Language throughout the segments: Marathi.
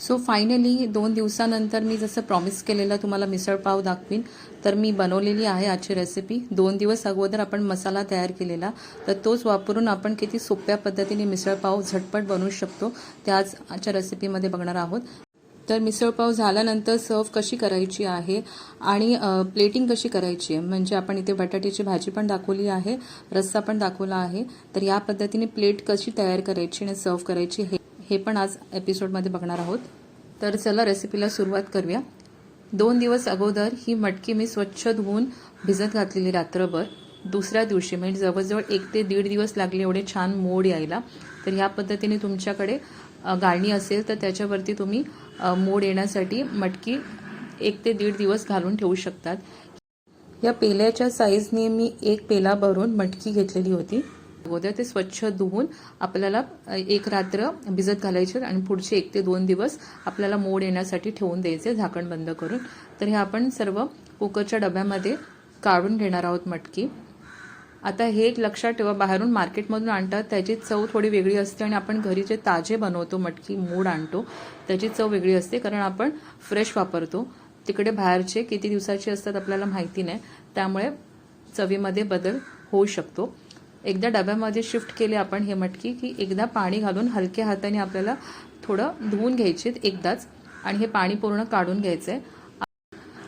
सो फायनली दोन दिवसानंतर मी जसं प्रॉमिस केलेलं तुम्हाला मिसळपाव दाखवीन तर मी बनवलेली आहे आजची रेसिपी दोन दिवस अगोदर आपण मसाला तयार केलेला तर तोच वापरून आपण किती सोप्या पद्धतीने मिसळपाव झटपट बनवू शकतो ते आज आजच्या रेसिपीमध्ये बघणार आहोत. तर मिसळपाव झाल्यानंतर सर्व कशी करायची आहे आणि प्लेटिंग कशी करायची आहे? म्हणजे आपण इथे बटाट्याची भाजी पण दाखवली आहे रस्सा पण दाखवला आहे. तर या पद्धतीने प्लेट कशी तयार करायची आणि सर्व करायची हे हे पण आज एपिसोडमध्ये बघणार आहोत. तर चला रेसिपीला सुरुवात करूया. दोन दिवस अगोदर ही मटकी मी स्वच्छ धुवून भिजत घातलेली रात्रभर. दुसऱ्या दिवशी म्हणजे जवळजवळ एक ते दीड दिवस लागले एवढे छान मोड यायला. तर ह्या पद्धतीने तुमच्याकडे गाळणी असेल तर त्याच्यावरती तुम्ही मोड येण्यासाठी मटकी एक ते दीड दिवस घालून ठेवू शकतात. या पेल्याच्या साईजने मी एक पेला भरून मटकी घेतलेली होती. अगोदर ते स्वच्छ धुवून आपल्याला एक रात्र भिजत घालायचे आणि पुढचे एक ते दोन दिवस आपल्याला मोड येण्यासाठी ठेवून द्यायचे झाकण बंद करून. तर हे आपण सर्व कुकरच्या डब्यामध्ये काढून घेणार आहोत मटकी. आता हे एक लक्षात ठेवा बाहेरून मार्केटमधून आणतात त्याची चव थोडी वेगळी असते आणि आपण घरी जे ताजे बनवतो मटकी मूड आणतो त्याची चव वेगळी असते कारण आपण फ्रेश वापरतो. तिकडे बाहेरचे किती दिवसाचे असतात आपल्याला माहिती नाही त्यामुळे चवीमध्ये बदल होऊ शकतो. एकदा डब्यामध्ये शिफ्ट केले आपण हे मटकी की एकदा पाणी घालून हलक्या हाताने आपल्याला थोडं धुवून घ्यायचे एकदाच. आणि हे पाणी पूर्ण काढून घ्यायचं. आहे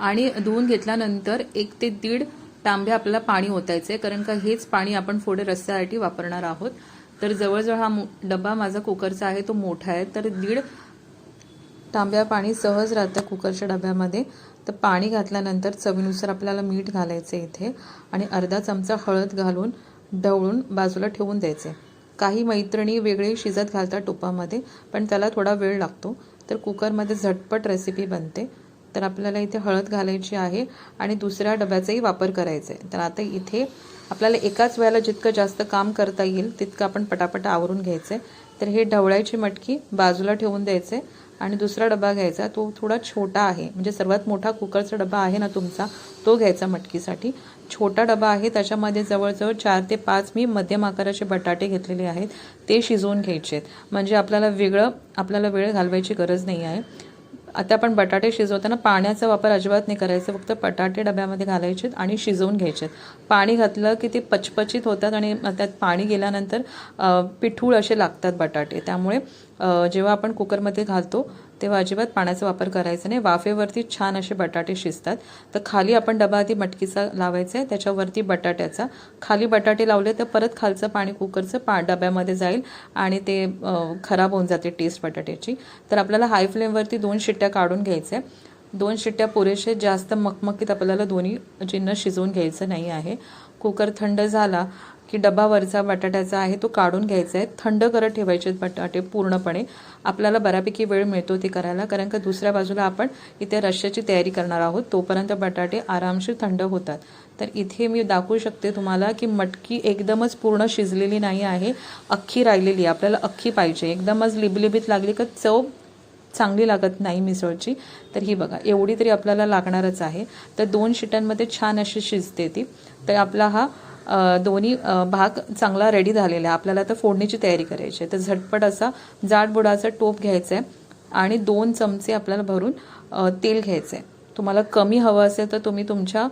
आणि धुवून घेतल्यानंतर एक ते दीड तांबे आपल्याला पाणी ओतायचे कारण का हेच पाणी आपण पुढे रस्त्यासाठी वापरणार आहोत. तर जवळजवळ हा मो- डबा माझा कुकरचा आहे तो मोठा आहे. तर दीड तांब्या पाणी सहज राहतं कुकरच्या डब्यामध्ये. तर पाणी घातल्यानंतर चवीनुसार आपल्याला मीठ घालायचं इथे. आणि अर्धा चमचा हळद घालून ढवळून बाजूला ठेवून द्यायचे. काही मैत्रिणी वेगळे शिजत घालतात टोपामध्ये पण त्याला थोडा वेळ लागतो. तर कुकरमध्ये झटपट रेसिपी बनते. तर आपल्याला इथे हळद घालायची आहे आणि दुसऱ्या डब्याचाही वापर करायचा आहे. तर आता इथे आपल्याला एकाच वेळेला जितकं जास्त काम करता येईल तितकं आपण पटापट आवरून घ्यायचं आहे तर हे ढवळायची मटकी बाजूला ठेवून द्यायचे. आणि दुसरा डबा घ्यायचा तो थोडा छोटा आहे. म्हणजे सर्वात मोठा कुकरचा डबा आहे ना तुमचा तो घ्यायचा मटकीसाठी. छोटा डबा आहे त्याच्यामध्ये जवळजवळ चार ते पाच मी मध्यम आकाराचे बटाटे घेतलेले आहेत ते शिजवून घ्यायचे आहेत म्हणजे आपल्याला वेगळं आपल्याला वेळ घालवायची गरज नाही आहे. आता आपण बटाटे शिजवताना पाण्याचा वापर अजिबात नाही करायचा फक्त बटाटे डब्यामध्ये घालायचे आणि शिजवून घ्यायचे पाणी घातलं की ते पचपचित होतात आणि त्यात पाणी गेल्यानंतर पिठूळ असे लागतात बटाटे. त्यामुळे जेव्हा आपण कुकरमध्ये घालतो तेव्हा अजिबात पाण्याचा वापर करायचा नाही. वाफेवरती छान असे बटाटे शिजतात. तर खाली आपण डबा आधी मटकीचा लावायचा आहे. त्याच्यावरती बटाट्याचा. खाली बटाटे लावले तर परत खालचं पाणी कुकरचं पा डब्यामध्ये जाईल आणि ते खराब होऊन जाते टेस्ट बटाट्याची. तर आपल्याला हाय फ्लेमवरती दोन शिट्ट्या काढून घ्यायच्या दोन शिट्ट्या पुरेसे जास्त मकमकीत आपल्याला दोन्ही जिन्नस शिजवून घ्यायचं नाही आहे. कुकर थंड झाला की डबा वरचा बटाट्याचा आहे तो काढून घ्यायचा आहे. थंड करत ठेवायचे बटाटे पूर्णपणे. आपल्याला बऱ्यापैकी वेळ मिळतो ते करायला कारण का दुसऱ्या बाजूला आपण इथे रश्श्याची तयारी करणार आहोत. तोपर्यंत बटाटे आरामशीर थंड होतात. तर इथे मी दाखवू शकते तुम्हाला की मटकी एकदमच पूर्ण शिजलेली नाही आहे. अख्खी राहिलेली आपल्याला अख्खी पाहिजे. एकदमच लिबलिबीत लागली का चव चांगली लागत नाही मिसळची. तर ही बघा एवढी तरी आपल्याला लागणारच आहे. तर दोन शिट्यांमध्ये छान अशी शिजते ती. तर आपला हा दोन्ही भाग चांगला रेडी झालेला आहे. आपल्याला आता फोडणीची तयारी करायची आहे. तर झटपट असा जाडबुडाचा टोप घ्यायचा आहे आणि दोन चमचे आपल्याला भरून तेल घ्यायचं आहे. तुम्हाला कमी हवं असेल तर तुम्ही तुमच्या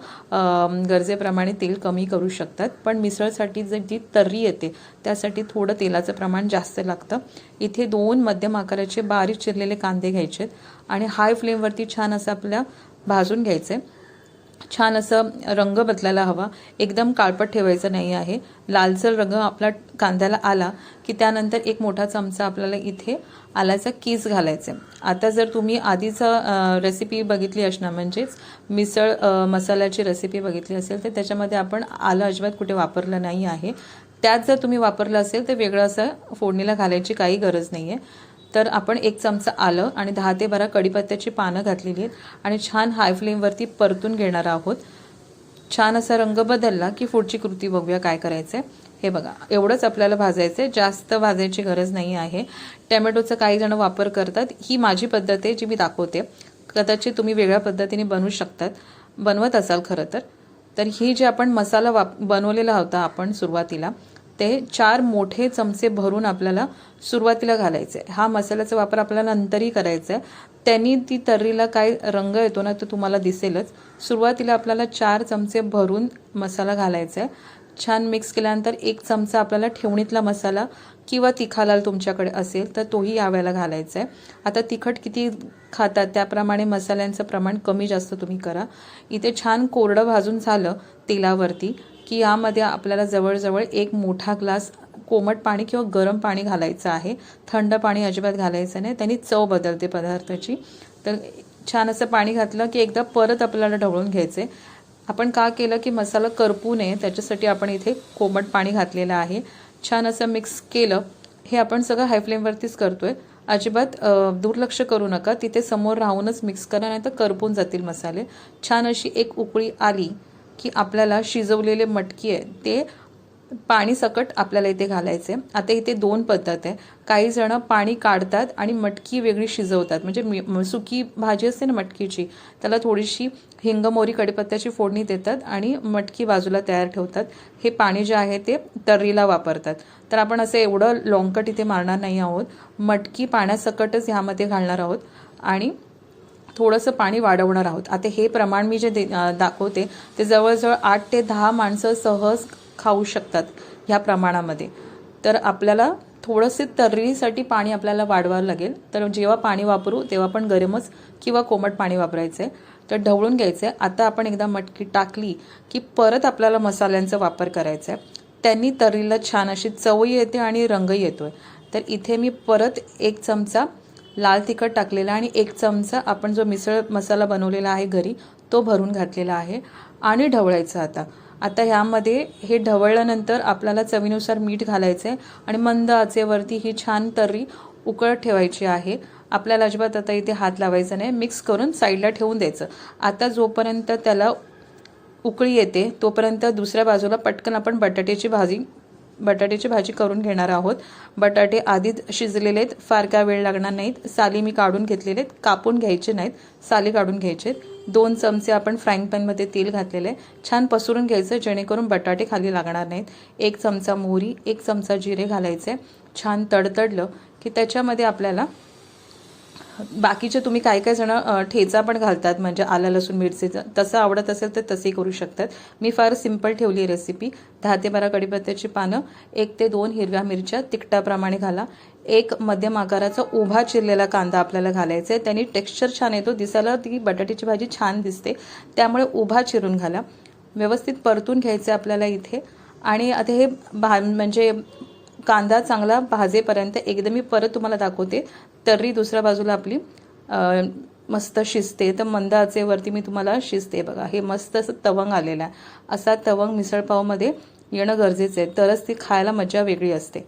गरजेप्रमाणे तेल कमी करू शकतात. पण मिसळसाठी जे जी तर्री येते त्यासाठी थोडं तेलाचं प्रमाण जास्त लागतं. इथे दोन मध्यम आकाराचे बारीक चिरलेले कांदे घ्यायचे आणि हाय फ्लेमवरती छान असं आपल्या भाजून घ्यायचं आहे छान असं रंग बदलायला हवा. एकदम काळपट ठेवायचं नाही आहे. लालसर रंग आपला कांद्याला आला की त्यानंतर एक मोठा चमचा आपल्याला इथे आल्याचा कीस घालायचं आहे आता जर तुम्ही आधीचं रेसिपी बघितली असणार म्हणजेच मिसळ मसाल्याची रेसिपी बघितली असेल तर त्याच्यामध्ये आपण आलं अजिबात कुठे वापरलं नाही आहे. त्यात जर तुम्ही वापरलं असेल तर वेगळं असं फोडणीला घालायची काही गरज नाही आहे तर आपण एक चमचा आलं आणि दहा ते बारा कढीपत्त्याची पानं घातलेली आहेत आणि छान हाय फ्लेमवरती परतून घेणार आहोत. छान असा रंग बदलला की पुढची कृती बघूया काय करायचं आहे हे बघा एवढंच आपल्याला भाजायचं आहे जास्त भाजायची गरज नाही आहे. टॅमॅटोचा काही जण वापर करतात. ही माझी पद्धत आहे जी मी दाखवते. कदाचित तुम्ही वेगळ्या पद्धतीने बनवू शकतात. बनवत असाल खरं तर. तर ही जे आपण मसाला वाप बनवलेला होता आपण सुरुवातीला ते चार मोठे चमचे भरून आपल्याला सुरुवातीला घालायचे. हा मसाल्याचा वापर आपल्याला नंतरही करायचा आहे. त्यांनी ती तर्रीला काय रंग येतो ना तो तुम्हाला दिसेलच. सुरुवातीला आपल्याला चार चमचे भरून मसाला घालायचा आहे. छान मिक्स केल्यानंतर एक चमचा आपल्याला ठेवणीतला मसाला किंवा तिखालाल तुमच्याकडे असेल तर तोही यावेळेला घालायचा आहे. आता तिखट किती खातात त्याप्रमाणे मसाल्यांचं प्रमाण कमी जास्त तुम्ही करा. इथे छान कोरडं भाजून झालं तेलावरती. की यामध्ये आपल्याला जवळजवळ एक मोठा ग्लास कोमट पाणी किंवा गरम पाणी घालायचं आहे. थंड पाणी अजिबात घालायचं नाही. त्यांनी चव बदलते पदार्थाची. तर छान असं पाणी घातलं की एकदा परत आपल्याला ढवळून घ्यायचे आपण का केलं की मसाला करपू नये. त्याच्यासाठी आपण इथे कोमट पाणी घातलेलं आहे. छान असं मिक्स केलं. हे आपण सगळं हाय फ्लेमवरतीच आहे अजिबात दुर्लक्ष करू नका. तिथे समोर राहूनच मिक्स करा नाही तर करपून जातील मसाले. छान अशी एक उकळी आली. की आपल्याला शिजवलेले मटकी आहे ते पाणी सकट आपल्याला इथे घालायचे. आता इथे दोन पद्धत आहे. काही जणं पाणी काढतात आणि मटकी वेगळी शिजवतात. म्हणजे मी- सुकी भाजी असते ना मटकीची त्याला थोडीशी हिंग मोरी कडीपत्त्याची फोडणी देतात आणि मटकी बाजूला तयार ठेवतात. हे पाणी जे आहे ते तर्रीला वापरतात. तर आपण असं एवढं लॉंगकट इथे मारणार नाही आहोत. मटकी पाण्यासकटच ह्यामध्ये घालणार आहोत. आणि थोडंसं पाणी वाढवणार आहोत. आता हे प्रमाण मी जे दे दाखवते ते जवळजवळ आठ ते दहा माणसं सहज खाऊ शकतात ह्या प्रमाणामध्ये. तर आपल्याला थोडंसे तर्रीसाठी पाणी आपल्याला वाढवावं लागेल. तर जेव्हा पाणी वापरू तेव्हा पण गरमच किंवा कोमट पाणी वापरायचं आहे तर ढवळून घ्यायचं आहे आता आपण एकदा मटकी टाकली की परत आपल्याला मसाल्यांचा वापर करायचा आहे त्यांनी तर्रीला छान अशी चवही येते आणि रंगही येतो आहे तर इथे मी परत एक चमचा लाल तिखट टाकलेलं आणि एक चमचा आपण जो मिसळ मसाला बनवलेला आहे घरी तो भरून घातलेला आहे आणि ढवळायचं आता. आता ह्यामध्ये हे ढवळल्यानंतर आपल्याला चवीनुसार मीठ घालायचं आहे आणि मंद आचेवरती ही छान तर्री उकळत ठेवायची आहे. आपल्याला अजिबात आता इथे हात लावायचा नाही. मिक्स करून साईडला ठेवून द्यायचं. आता जोपर्यंत त्याला उकळी येते तोपर्यंत दुसऱ्या बाजूला पटकन आपण बटाट्याची भाजी बटाट्याची भाजी करून घेणार आहोत. बटाटे आधीच शिजलेले आहेत. फार काय वेळ लागणार नाहीत. साली मी काढून घेतलेले आहेत. कापून घ्यायचे नाहीत. साली काढून घ्यायचे दोन चमचे आपण फ्राईंग पॅनमध्ये तेल घातलेले आहे. छान पसरून घ्यायचं जेणेकरून बटाटे खाली लागणार नाहीत. एक चमचा मोहरी एक चमचा जिरे घालायचे छान तडतडलं की त्याच्यामध्ये आपल्याला बाकीचे तुम्ही काय काय जण ठेचा पण घालतात म्हणजे आलं लसूण मिरचीचं तसं आवडत असेल तर तसेही करू शकतात. मी फार सिंपल ठेवली आहे रेसिपी दहा ते बारा कडीपत्त्याची पानं एक ते दोन हिरव्या मिरच्या तिखटाप्रमाणे घाला. एक मध्यम आकाराचा उभा चिरलेला कांदा आपल्याला घालायचा आहे. त्यांनी टेक्स्चर छान येतो. दिसायला ती बटाट्याची भाजी छान दिसते. त्यामुळे उभा चिरून घाला. व्यवस्थित परतून घ्यायचं आहे आपल्याला इथे. आणि आता हे भा म्हणजे कांदा चांगला भाजेपर्यंत एकदा मी परत तुम्हाला दाखवते. तर्री दुसऱ्या बाजूला आपली मस्त शिजते. तर मंद आचेवरती मी तुम्हाला शिजते. बघा हे मस्त असं तवंग आलेलं आहे. असा तवंग मिसळपावमध्ये येणं गरजेचं आहे. तरच ती खायला मजा वेगळी असते.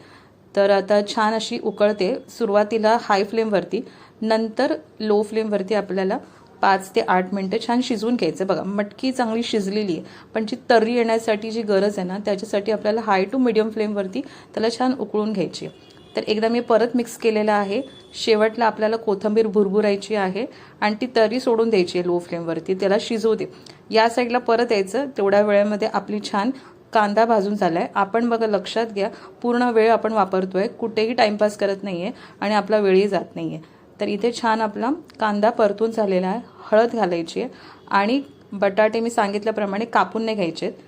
तर आता छान अशी उकळते. सुरुवातीला हाय फ्लेमवरती नंतर लो फ्लेमवरती आपल्याला पाच ते आठ मिनटं छान शिजवून घ्यायचं. बघा मटकी चांगली शिजलेली आहे पण जी तर्री येण्यासाठी जी गरज आहे ना त्याच्यासाठी आपल्याला हाय टू मिडियम फ्लेमवरती त्याला छान उकळून घ्यायची आहे. तर एकदा मी परत मिक्स केलेलं आहे. शेवटला आपल्याला कोथिंबीर भुरभुरायची आहे आणि ती तरी सोडून द्यायची आहे लो फ्लेमवरती त्याला शिजवू दे. या साईडला परत यायचं. तेवढ्या वेळेमध्ये आपली छान कांदा भाजून झाला आहे आपण बघा लक्षात घ्या पूर्ण वेळ आपण वापरतो आहे कुठेही टाइमपास करत नाही आहे आणि आपला वेळही जात नाही आहे तर इथे छान आपला कांदा परतून झालेला आहे. हळद घालायची आहे. आणि बटाटे मी सांगितल्याप्रमाणे कापून नाही घ्यायचे आहेत.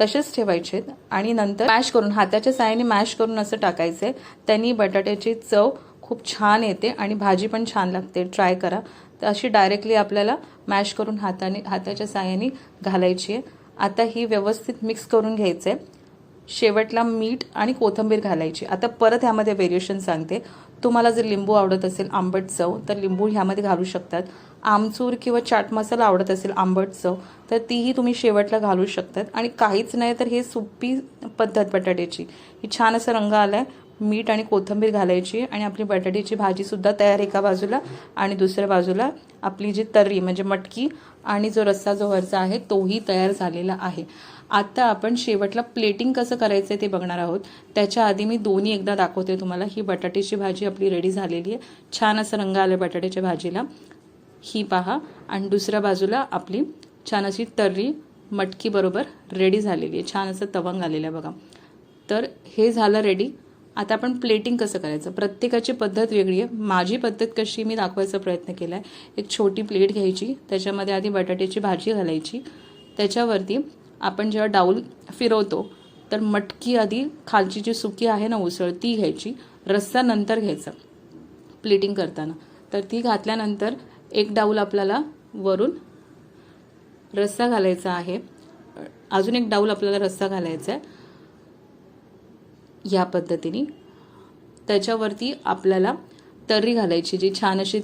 तसेच ठेवायचे आहेत. आणि नंतर मॅश करून हाताच्या साह्याने मॅश करून असं टाकायचं. आहे त्यांनी बटाट्याची चव खूप छान येते आणि भाजी पण छान लागते. ट्राय करा. तर अशी डायरेक्टली आपल्याला मॅश करून हाताने हाताच्या साहाय्याने घालायची आहे. आता ही व्यवस्थित मिक्स करून घ्यायचं. आहे शेवटला मीठ आणि कोथिंबीर घालायची. आता परत ह्यामध्ये व्हेरिएशन सांगते. तुम्हाला जर लिंबू आवडत असेल आंबट चव तर लिंबू ह्यामध्ये घालू शकतात. आमचूर किंवा चाट मसाला आवडत असेल आंबट चव तर तीही तुम्ही शेवटला घालू शकतात. आणि काहीच नाही तर हे सोपी पद्धत बटाट्याची. ही छान असा रंग आलाय मीठ आणि कोथिंबीर घालायची आणि आपली बटाट्याची भाजीसुद्धा तयार एका बाजूला आणि दुसऱ्या बाजूला आपली जी तर्री म्हणजे मटकी आणि जो रस्सा जो वरचा आहे तोही तयार झालेला आहे. आता आपण शेवटला प्लेटिंग कसं करायचं आहे ते बघणार आहोत. त्याच्या आधी मी दोन्ही एकदा दाखवते तुम्हाला. ही बटाट्याची भाजी आपली रेडी झालेली आहे. छान असं रंग आला बटाट्याच्या भाजीला. ही पहा. आणि दुसऱ्या बाजूला आपली छान अशी तर्री मटकीबरोबर रेडी झालेली आहे. छान असं तवंग आलेलं आहे बघा. तर हे झालं रेडी आता आपण प्लेटिंग कसं करायचं? प्रत्येकाची पद्धत वेगळी आहे. माझी पद्धत कशी मी दाखवायचा प्रयत्न केला आहे एक छोटी प्लेट घ्यायची. त्याच्यामध्ये आधी बटाट्याची भाजी घालायची. त्याच्यावरती आपण जेव्हा डाऊल फिरवतो तर मटकी आधी खालची जी सुकी आहे ना उसळ ती घ्यायची. रस्सा नंतर घ्यायचा. प्लेटिंग करताना. तर ती घातल्यानंतर एक डाऊल आपल्याला वरून रस्सा घालायचा आहे. अजून एक डाऊल आपल्याला रस्सा घालायचा आहे. ह्या पद्धतीने. त्याच्यावरती आपल्याला तर्री घालायची जी छान अशी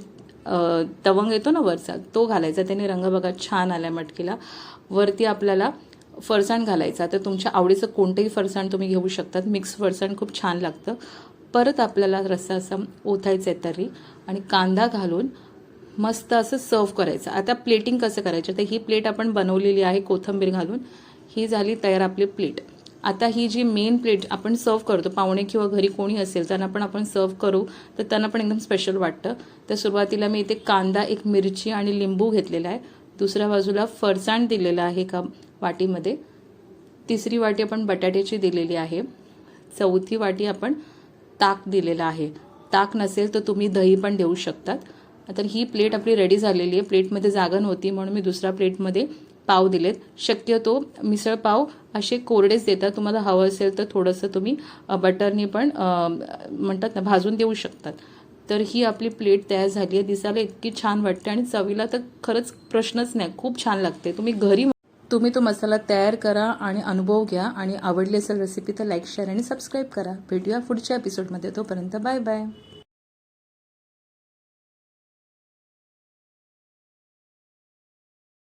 तवंग येतो ना वरचा तो घालायचा. त्याने रंग बघा छान आला मटकीला. वरती आपल्याला फरसाण घालायचा. तर तुमच्या आवडीचं कोणतंही फरसाण तुम्ही घेऊ शकतात. मिक्स फरसाण खूप छान लागतं. परत आपल्याला रस्सा असा ओथायचा आहे तर्री आणि कांदा घालून मस्त असं सर्व करायचं. आता प्लेटिंग कसं करायचं? तर ही प्लेट आपण बनवलेली आहे कोथंबीर घालून. ही झाली तयार आपली प्लेट आता ही जी मेन प्लेट आपण सर्व करतो पाहुणे किंवा घरी कोणी असेल त्यांना पण आपण सर्व करू तर त्यांना पण एकदम स्पेशल वाटतं. तर सुरुवातीला मी इथे कांदा एक मिरची आणि लिंबू घेतलेला आहे. दुसऱ्या बाजूला फरसाण दिलेलं आहे एका वाटीमध्ये. तिसरी वाटी आपण बटाट्याची दिलेली आहे. चौथी वाटी आपण ताक दिलेलं आहे. ताक नसेल तर तुम्ही दही पण देऊ शकतात. तर ही प्लेट आपली रेडी झालेली आहे. प्लेटमध्ये जागा नव्हती म्हणून मी दुसऱ्या प्लेटमध्ये पाव दिलेत. शक्यतो मिसळ पाव असे कोरडेच देतात. तुम्हाला हवं असेल तर थोडंसं तुम्ही बटरने पण म्हणतात ना भाजून देऊ शकतात. तर ही आपली प्लेट तयार झाली आहे. दिसायला इतकी छान वाटते आणि चवीला तर खरंच प्रश्नच नाही. खूप छान लागते. तुम्ही घरी तुम्ही तो मसाला तयार करा आणि अनुभव घ्या. आणि आवडली असेल रेसिपी तर लाईक शेअर आणि सबस्क्राईब करा. भेटूया पुढच्या एपिसोडमध्ये तोपर्यंत बाय बाय